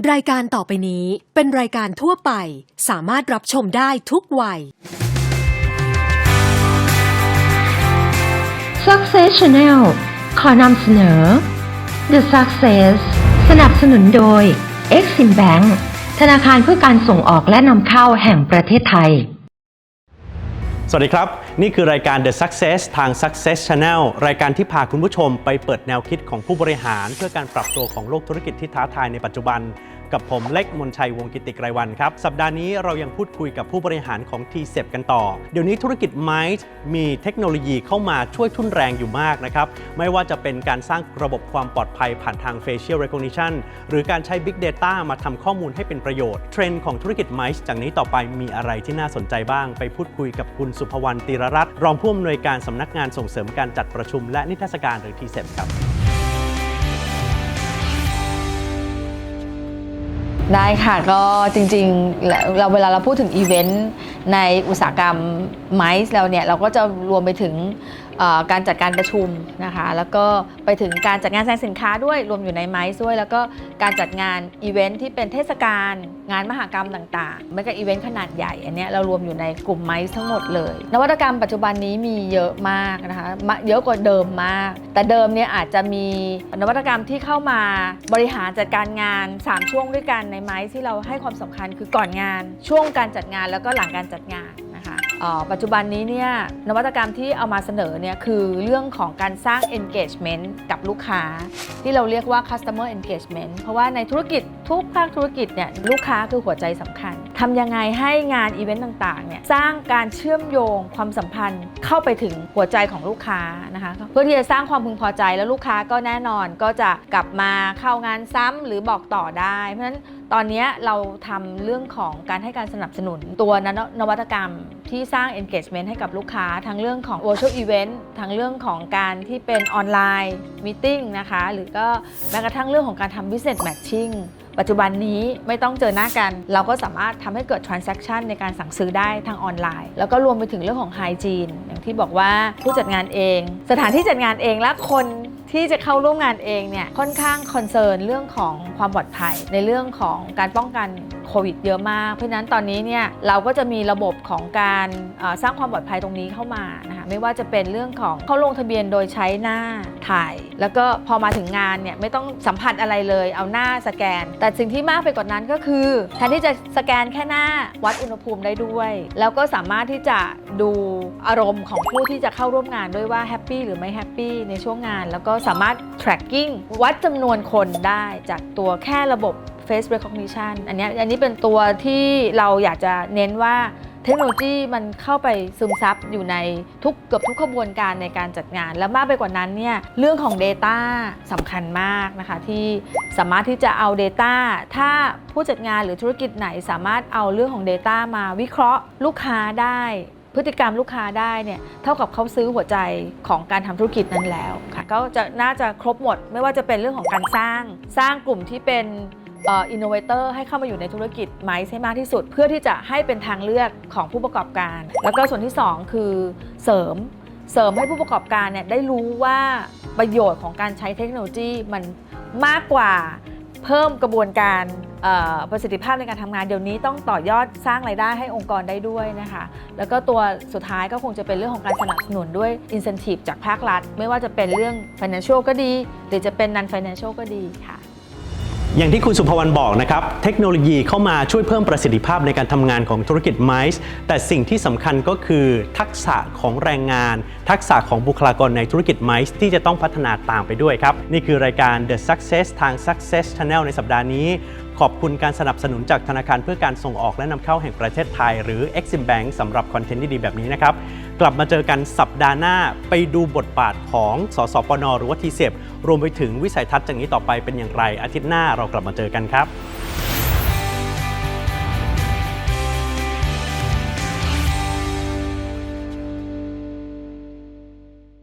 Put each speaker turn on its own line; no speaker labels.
รายการต่อไปนี้เป็นรายการทั่วไป สามารถรับชมได้ทุกวัย
Success Channel ขอนำเสนอ The Success สนับสนุนโดย Exim Bank ธนาคารเพื่อการส่งออกและนำเข้าแห่งประเทศไทย
สวัสดีครับ นี่คือรายการ The Success ทาง Success Channel รายการที่พาคุณผู้ชมไปเปิดแนวคิดของผู้บริหาร เพื่อการปรับตัวของโลกธุรกิจที่ท้าทายในปัจจุบัน กับผมเล็กมนชัยวงกิติไกรวันครับ สัปดาห์นี้เรายังพูดคุยกับผู้บริหารของ t ีเซกันต่อ เดี๋ยวนี้ธุรกิจไมซ์มีเทคโนโลยีเข้ามาช่วยทุ่นแรงอยู่มากนะครับ ไม่ว่าจะเป็นการสร้างระบบความปลอดภัยผ่านทาง Facial Recognition หรือการใช้ Big Data มาทำข้อมูลให้เป็นประโยชน์ เทรนด์ของธุรกิจไมซ์จากนี้ต่อไปมีอะไรที่น่าสนใจบ้าง ไปพูดคุยกับคุณสุภวรรณตีรรัตน์รองผู้อำนวยการสำนักงานส่งเสริมการจัดประชุมและนิทรรศการหรือ t ีเซครับ
ได้ค่ะก็จริงๆเราเวลาเราพูดถึงอีเวนต์ในอุตสาหกรรมไมซ์เราเนี่ย เราก็จะรวมไปถึง การจัดการประชุมนะคะ แล้วก็ไปถึงการจัดงานแสดงสินค้าด้วยรวมอยู่ในไมซ์ด้วย แล้วก็การจัดงานอีเวนต์ที่เป็นเทศกาลงานมหกรรมต่างๆไม่ก็อีเวนต์ขนาดใหญ่อันนี้เรารวมอยู่ในกลุ่มไมซ์ทั้งหมดเลย นวัตกรรมปัจจุบันนี้มีเยอะมากนะคะเยอะกว่าเดิมมาก แต่เดิมเนี่ยอาจจะมีนวัตกรรมที่เข้ามาบริหารจัดการงาน 3 ช่วงด้วยกันในไม้ที่เราให้ความสำคัญคือก่อนงาน ช่วงการจัดงานแล้วก็หลังการจัดงาน นะคะปัจจุบันนี้เนี่ยนวัตกรรมที่เอามาเสนอเนี่ยคือเรื่องของการสร้าง engagement กับลูกค้า ที่เราเรียกว่า customer engagement เพราะว่าในธุรกิจ ทุกภาคธุรกิจเนี่ยลูกค้าคือหัวใจสำคัญทำยังไงให้งานอีเวนต์ต่างๆเนี่ยสร้างการเชื่อมโยงความสัมพันธ์เข้าไปถึงหัวใจของลูกค้านะคะเพื่อที่จะสร้างความพึงพอใจแล้วลูกค้าก็แน่นอนก็จะกลับมาเข้างานซ้ำหรือบอกต่อได้ เพราะฉะนั้นตอนนี้เราทำเรื่องของการให้การสนับสนุนตัวนนวัตกรรม ที่สร้าง engagement ให้กับลูกค้า ทั้งเรื่องของ virtual event ทั้งเรื่องของการที่เป็นออนไลน์มีติ้งนะคะ หรือก็แม้กระทั่งเรื่องของการทำ business matching ปัจจุบันนี้ไม่ต้องเจอหน้ากัน เราก็สามารถทำให้เกิด transaction ในการสั่งซื้อได้ทางออนไลน์ แล้วก็รวมไปถึงเรื่องของ hygiene อย่างที่บอกว่าผู้จัดงานเอง สถานที่จัดงานเองและคน ที่จะเข้าร่วมงานเองเนี่ยค่อนข้างคอนเซิร์นเรื่องของความปลอดภัย ในเรื่องของการป้องกันโควิดเยอะมาก เพราะฉะนั้นตอนนี้เนี่ยเราก็จะมีระบบของการสร้างความปลอดภัยตรงนี้เข้ามานะคะไม่ว่าจะเป็นเรื่องของเข้าลงทะเบียนโดยใช้หน้าถ่าย แล้วก็พอมาถึงงานเนี่ยไม่ต้องสัมผัสอะไรเลย เอาหน้าสแกน แต่สิ่งที่มากไปกว่านั้นก็คือแทนที่จะสแกนแค่หน้าวัดอุณหภูมิได้ด้วย แล้วก็สามารถที่จะดูอารมณ์ของผู้ที่จะเข้าร่วมงานด้วยว่าแฮปปี้หรือไม่แฮปปี้ในช่วงงานแล้วก็สามารถ tracking วัดจำนวนคนได้จากตัวแค่ระบบ face recognition อันนี้อันนี้เป็นตัวที่เราอยากจะเน้นว่าเทคโนโลยีมันเข้าไปซึมซับอยู่ในทุกเกือบทุกขบวนการในการจัดงาน แล้วมากไปกว่านั้นเนี่ยเรื่องของ Data สำคัญมากนะคะ ที่สามารถที่จะเอา Data ถ้าผู้จัดงานหรือธุรกิจไหนสามารถเอาเรื่องของ Data มาวิเคราะห์ลูกค้าได้ พฤติกรรมลูกค้าได้เนี่ยเท่ากับเขาซื้อหัวใจของการทำธุรกิจนั้นแล้วค่ะก็จะน่าจะครบหมด ไม่ว่าจะเป็นเรื่องของการสร้างสร้างกลุ่มที่เป็นอินโนเวเตอร์ให้เข้ามาอยู่ในธุรกิจไหมให้มากที่สุด เพื่อที่จะให้เป็นทางเลือกของผู้ประกอบการ แล้วก็ส่วนที่ 2 คือเสริมเสริมให้ผู้ประกอบการเนี่ยได้รู้ว่าประโยชน์ของการใช้เทคโนโลยีมันมากกว่า เพิ่มกระบวนการประสิทธิภาพในการทำงานเดี๋ยวนี้ต้องต่อยอดสร้างรายได้ให้องค์กรได้ด้วยนะคะ แล้วก็ตัวสุดท้ายก็คงจะเป็นเรื่องของการสนับสนุนด้วย incentive จากภาครัฐ ไม่ว่าจะเป็นเรื่อง financial ก็ดี หรือจะเป็น non financial ก็ดีค่ะ
อย่างที่คุณสุภวรรณบอกนะครับ เทคโนโลยีเข้ามาช่วยเพิ่มประสิทธิภาพในการทำงานของธุรกิจไมซ์แต่สิ่งที่สำคัญก็คือทักษะของแรงงาน ทักษะของบุคลากรในธุรกิจไมซ์ที่จะต้องพัฒนาตามไปด้วยครับ นี่คือรายการ The Success ทาง Success Channel ในสัปดาห์นี้ ขอบคุณการสนับสนุนจากธนาคารเพื่อการส่งออกและนำเข้าแห่งประเทศไทย หรือ Exim Bank สำหรับคอนเทนต์ดีๆแบบนี้นะครับ กลับมาเจอกันสัปดาห์หน้าไปดูบทบาทของสสปนหรือว่าทีเรวมไปถึงวิสัยทัศน์จากนี้ต่อไปเป็นอย่างไรอาทิตย์หน้าเรากลับมาเจอกันครับ